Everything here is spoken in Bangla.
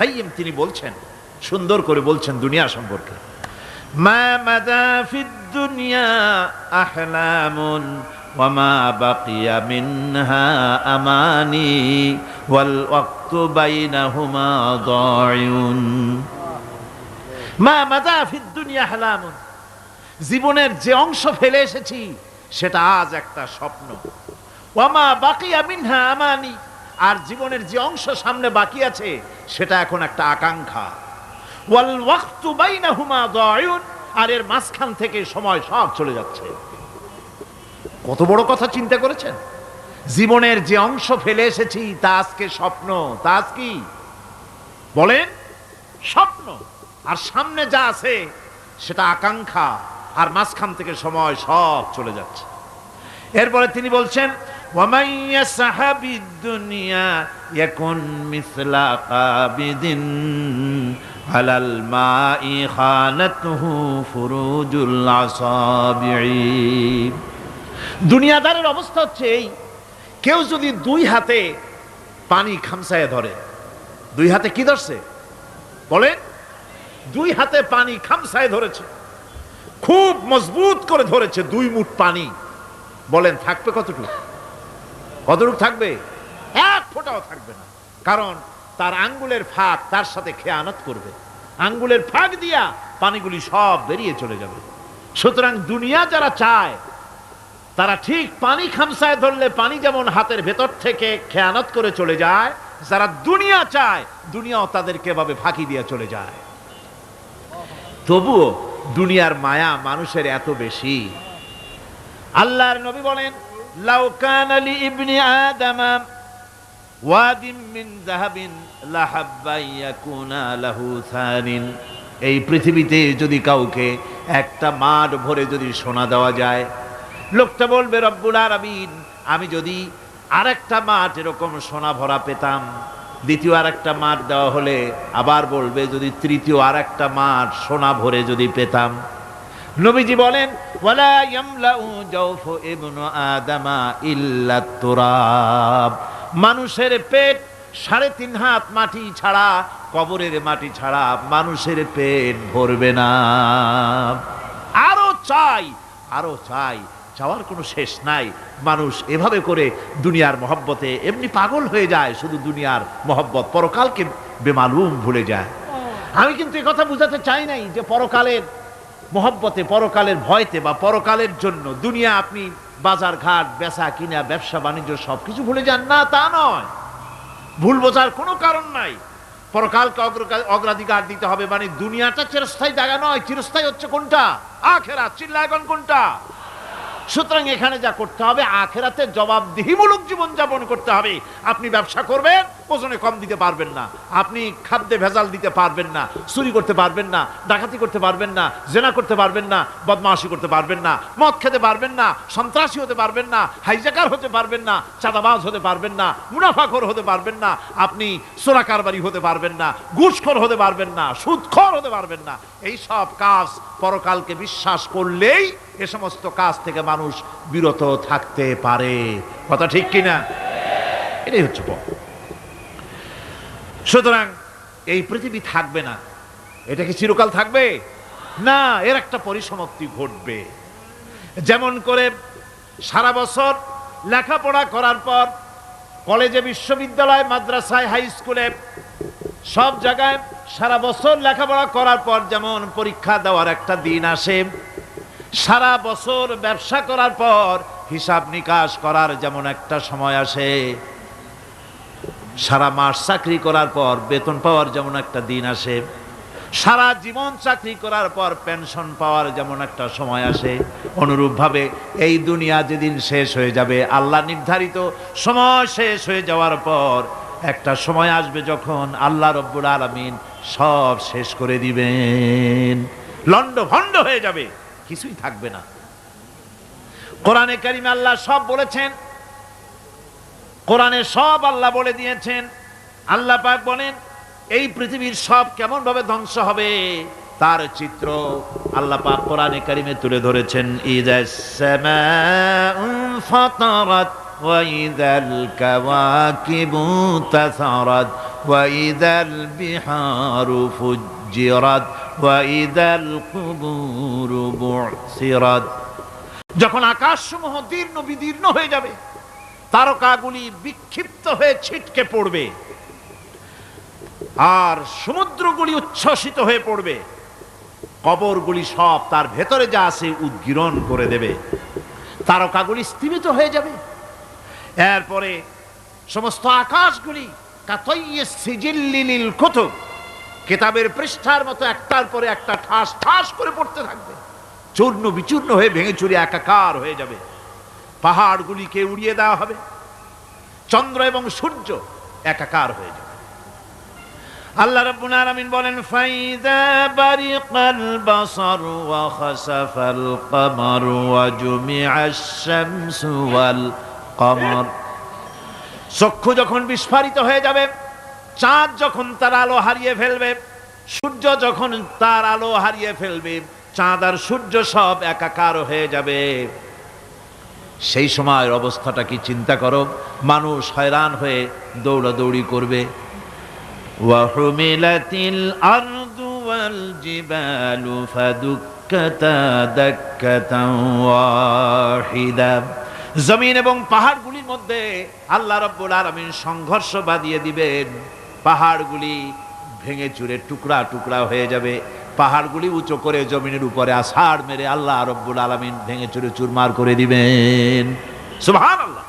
কাইয়িম তিনি বলছেন সুন্দর করে বলছেন দুনিয়া সম্পর্কে মা মাদা ফিদ দুনিয়া আহলামুন وما بقي منها أماني والوقت بينهما ضاع মা মাদা ফিদ দুনিয়া আহলামুন জীবনের যে অংশ ফেলে এসেছি সেটা আজ একটা স্বপ্ন ওয়ামা বাকিয়া মিনহা আমানি আর জীবনের যে অংশ সামনে বাকি আছে সেটা এখন একটা আকাঙ্ক্ষা। ওয়াল ওয়াক্তু দায়ুন, আর এর মাঝখান থেকে সময় সব চলে যাচ্ছে। কত বড় কথা চিন্তা করেছেন? জীবনের যে অংশ ফেলে এসেছি, তা আজকে স্বপ্ন, তা আজ কি? বলেন, স্বপ্ন। আর সামনে যা আছে, সেটা আকাঙ্ক্ষা, আর মাঝখান থেকে সময় সব চলে যাচ্ছে। এরপরে তিনি বলছেন وَمَن يَسْحَبِ الدُّنْيَا يَكُنْ مِثْلَ قَابِضٍ على الماء خانته فروج الأصابع দুনিয়াদারের অবস্থা হচ্ছে এই কেউ যদি দুই হাতে পানি খামসায় ধরে দুই হাতে কি ধরছে বলেন দুই হাতে পানি খামসায় ধরেছে খুব মজবুত করে ধরেছে দুই মুঠ পানি বলেন থাকবে কতটুকু কতটুকু থাকবে? এক ফোঁটাও থাকবে না। কারণ তার আঙ্গুলের ফাঁক তার সাথে খেয়ানত করবে। আঙ্গুলের ফাঁক দিয়া পানিগুলি সব বেরিয়ে চলে যাবে। সুতরাং দুনিয়া যারা চায়, তারা ঠিক পানি খামসায় ধরলে পানি যেমন হাতের ভেতর থেকে খেয়ানত করে চলে যায়, যারা দুনিয়া চায়, দুনিয়াও তাদেরকে এভাবে ফাঁকি দিয়ে চলে যায়। তবুও দুনিয়ার মায়া মানুষের এত বেশি। আল্লাহর নবী বলেন লাউ কানা লি ইবনি আদামা ওয়াদিম মিন যাহাবিন লাহাব্বা ইয়াকুনা লাহু থানিন এই পৃথিবীতে যদি কাউকে একটা মাঠ ভরে যদি সোনা দেওয়া যায়, লোকটা বলবে, রব্বুল আলামিন, আমি যদি আরেকটা মাঠ এরকম সোনা ভরা পেতাম। দ্বিতীয় আরেকটা মাঠ দেওয়া হলে আবার বলবে, যদি তৃতীয় আরেকটা মাঠ সোনা ভরে যদি পেতাম। নবীজি বলেন ওয়ালা ইয়ামলাউ জাওফু ইবনু আদামা ইল্লা তুরাব। মানুষের পেট সাড়ে তিন হাত মাটি ছাড়া কবরের মাটি ছাড়া মানুষের পেট ভরবে না। আরও চাই আরও চাই চাওয়ার কোনো শেষ নাই। মানুষ এভাবে করে দুনিয়ার মহব্বতে এমনি পাগল হয়ে যায় শুধু দুনিয়ার মহব্বত। পরকালকে বেমালুম ভুলে যায়। আমি কিন্তু এ কথা বুঝাতে চাই নাই যে পরকালের মহব্বতে, পরকালের ভয়তে বা পরকালের জন্য দুনিয়া আপনি বাজার ঘাট, বেচা কিনা, ব্যবসা, বাণিজ্য সবকিছু ভুলে যান। না, তা নয়। ভুল বোঝার কোনো কারণ নাই। পরকালকে অগ্রাধিকার দিতে হবে মানে দুনিয়াটা চিরস্থায়ী জায়গা নয়। চিরস্থায়ী হচ্ছে কোনটা? আখেরা চিল্লাগন কোনটা? সুতরাং এখানে যা করতে হবে আখেরাতে জবাবদিহিমূলক জীবন যাপন করতে হবে আপনি ব্যবসা করবেন ওজনে কম দিতে পারবেন না আপনি খাদ্যে ভেজাল দিতে পারবেন না চুরি করতে পারবেন না ডাকাতি করতে পারবেন না জেনা করতে পারবেন না বদমাশি করতে পারবেন না মদ খেতে পারবেন না সন্ত্রাসী হতে পারবেন না হাইজাকার হতে পারবেন না চাঁদাবাজ হতে পারবেন না মুনাফাখোর হতে পারবেন না আপনি সোনা কারবারি হতে পারবেন না ঘুষখোর হতে পারবেন না সুদখোর হতে পারবেন না এই সব কাজ পরকালকে বিশ্বাস করলেই এ সমস্ত কাজ থেকে মানুষ বিরত থাকতে পারে। কথা ঠিক কিনা? এটাই হচ্ছে পথ। সুতরাং এই পৃথিবী থাকবে না। এটা কি চিরকাল থাকবে? না, এর একটা পরিসমাপ্তি ঘটবে। যেমন করে সারা বছর লেখাপড়া করার পর কলেজে, বিশ্ববিদ্যালয়, মাদ্রাসায়, হাই স্কুলে সব জায়গায় সারা বছর লেখাপড়া করার পর যেমন পরীক্ষা দেওয়ার একটা দিন আসে সারা বছর ব্যবসা করার পর হিসাব নিকাশ করার যেমন একটা সময় আসে, সারা মাস চাকরি করার পর বেতন পাওয়ার যেমন একটা দিন আসে, সারা জীবন চাকরি করার পর পেনশন পাওয়ার যেমন একটা সময় আসে, অনুরূপভাবে এই দুনিয়া যেদিন শেষ হয়ে যাবে, আল্লাহ নির্ধারিত সময় শেষ হয়ে যাওয়ার পর একটা সময় আসবে যখন আল্লাহ রব্বুল আলমিন সব শেষ করে দিবেন লন্ড ভণ্ড হয়ে যাবে। কিছুই থাকবে না কোরআনে কারিমে আল্লাহ সব বলেছেন কোরআনে সব আল্লাহ বলে দিয়েছেন আল্লাহ পাক বলেন এই পৃথিবীর সব কেমন ভাবে ধ্বংস হবে তার চিত্র আল্লাহ পাক কোরআনে কারিমে তুলে ধরেছেন ইদাস সামাউ ফাতারাত ওয়া ইদাল কাওয়াকিবু তাসারাত وإذا البحار فجرت وإذا القبور بعثرت যখন আকাশসমূহ দীর্ণ বিদীর্ণ হয়ে যাবে তারকাগুলি বিক্ষিপ্ত হয়ে ছিটকে পড়বে আর সমুদ্রগুলি উচ্ছ্বসিত হয়ে পড়বে কবরগুলি সব তার ভেতরে যা আছে উদ্গীরণ করে দেবে তারকাগুলি স্থিমিত হয়ে যাবে এরপরে সমস্ত আকাশগুলি কাতইয়ে সিজিল্লিলিল কুতুব কেতাবের পৃষ্ঠার মতো একটার পরে একটা ঠাস ঠাস করে পড়তে থাকবে। চূর্ণ বিচূর্ণ হয়ে ভেঙে চুরে একাকার হয়ে যাবে। পাহাড়গুলিকে উড়িয়ে দেওয়া হবে। চন্দ্র এবং সূর্য একাকার হয়ে যাবে। আল্লাহ রাব্বুল আলামিন বলেন, ফাইদা বারিকাল বাসার ওয়া খাসাফাল কমার ওয়া জুমিআশ শামসু ওয়াল কমর। চক্ষু যখন বিস্ফারিত হয়ে যাবে চাঁদ যখন তার আলো হারিয়ে ফেলবে সূর্য যখন তার আলো হারিয়ে ফেলবে চাঁদ আর সূর্য সব একাকার হয়ে যাবে। সেই সময়ের অবস্থাটা কি চিন্তা করো মানুষ হয়রান হয়ে দৌড়াদৌড়ি করবে। জমিন এবং পাহাড়গুলির মধ্যে আল্লাহ রব্বুল আলমিন সংঘর্ষ বাঁধিয়ে দিবেন। পাহাড়গুলি ভেঙে চুরে টুকরা টুকরা হয়ে যাবে। পাহাড়গুলি উঁচু করে জমিনের উপরে আষাঢ় মেরে আল্লাহ রব্বুল আলমিন ভেঙে চুরে চুরমার করে দিবেন। সুবহান আল্লাহ